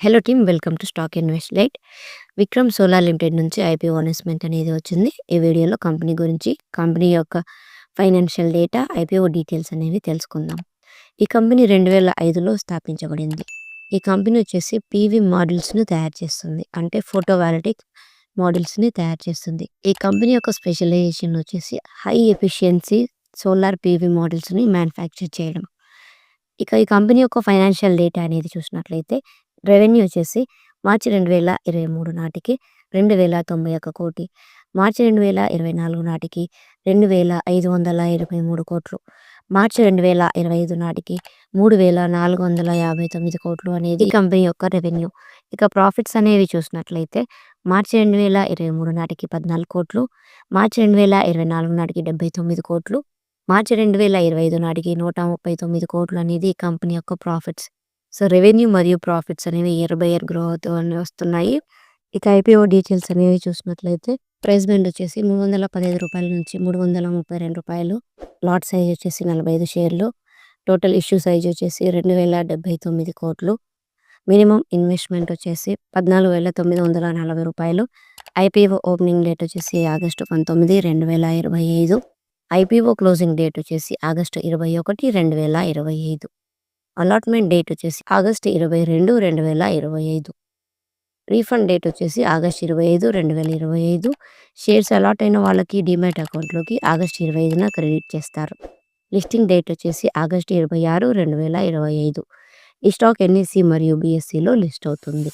Hello team welcome to stock invest light Vikram solar limited నుంచి IPO announcement అనేది వచ్చింది. ఈ వీడియోలో కంపెనీ గురించి కంపెనీ యొక్క ఫైనాన్షియల్ డేటా ఐపీఓ డీటెయిల్స్ అనేవి తెలుసుకుందాం. ఈ కంపెనీ రెండు వేల ఐదులో స్థాపించబడింది. ఈ కంపెనీ వచ్చేసి పీవీ మోడల్స్ను తయారు చేస్తుంది. అంటే ఫోటో వ్యాలిటిక్ మోడల్స్ని తయారు చేస్తుంది. ఈ కంపెనీ యొక్క స్పెషలైజేషన్ వచ్చేసి హై ఎఫిషియన్సీ సోలార్ పీవీ మోడల్స్ని మ్యానుఫ్యాక్చర్ చేయడం. ఇక ఈ కంపెనీ యొక్క ఫైనాన్షియల్ డేటా అనేది చూసినట్లయితే రెవెన్యూ వచ్చేసి మార్చి రెండు వేల ఇరవై మూడు నాటికి రెండు వేల తొంభై ఒక్క కోటి మార్చి రెండు వేల ఇరవై నాలుగు నాటికి రెండు వేల ఐదు వందల ఇరవై మూడు కోట్లు మార్చి రెండు వేల ఇరవై ఐదు నాటికి మూడు వేల నాలుగు వందల యాభై తొమ్మిది కోట్లు అనేది కంపెనీ యొక్క రెవెన్యూ. ఇక ప్రాఫిట్స్ అనేవి చూసినట్లయితే మార్చి రెండు వేల ఇరవై మూడు నాటికి పద్నాలుగు కోట్లు మార్చి రెండు వేల ఇరవై నాలుగు నాటికి డెబ్బై తొమ్మిది కోట్లు మార్చి రెండు వేల ఇరవై ఐదు నాటికి నూట ముప్పై తొమ్మిది కోట్లు అనేది ఈ కంపెనీ యొక్క ప్రాఫిట్స్. సో రెవెన్యూ మరియు ప్రాఫిట్స్ అనేవి ఇయర్ బై ఇయర్ గ్రో అవుతూ వస్తున్నాయి. ఇక ఐపీఓ డీటెయిల్స్ అనేవి చూసినట్లయితే ప్రైస్ బ్యాండ్ వచ్చేసి మూడు వందల పదిహేను రూపాయల నుంచి మూడు వందల ముప్పై రెండు రూపాయలు. లాట్ సైజ్ వచ్చేసి నలభై ఐదు షేర్లు. టోటల్ ఇష్యూ సైజ్ వచ్చేసి రెండు వేల డెబ్బై తొమ్మిది కోట్లు. మినిమం ఇన్వెస్ట్మెంట్ వచ్చేసి పద్నాలుగు వేల తొమ్మిది వందల నలభై రూపాయలు. ఐపీఓ ఓపెనింగ్ డేట్ వచ్చేసి ఆగస్టు పంతొమ్మిది రెండు వేల ఇరవై ఐదు. ఐపీఓ క్లోజింగ్ డేట్ వచ్చేసి ఆగస్టు ఇరవై ఒకటి రెండు వేల ఇరవై ఐదు. అలాట్మెంట్ డేట్ వచ్చేసి ఆగస్టు ఇరవై రెండు రెండు వేల ఇరవై ఐదు. రీఫండ్ డేట్ వచ్చేసి ఆగస్ట్ ఇరవై ఐదు రెండు వేల ఇరవై ఐదు. షేర్స్ అలాట్ అయిన వాళ్ళకి డిమాట్ అకౌంట్లోకి ఆగస్ట్ ఇరవై ఐదున క్రెడిట్ చేస్తారు. లిస్టింగ్ డేట్ వచ్చేసి ఆగస్ట్ ఇరవై ఆరు రెండు వేల ఇరవై ఐదు. ఈ స్టాక్ ఎన్ఈసి మరియు బిఎస్సిలో లిస్ట్ అవుతుంది.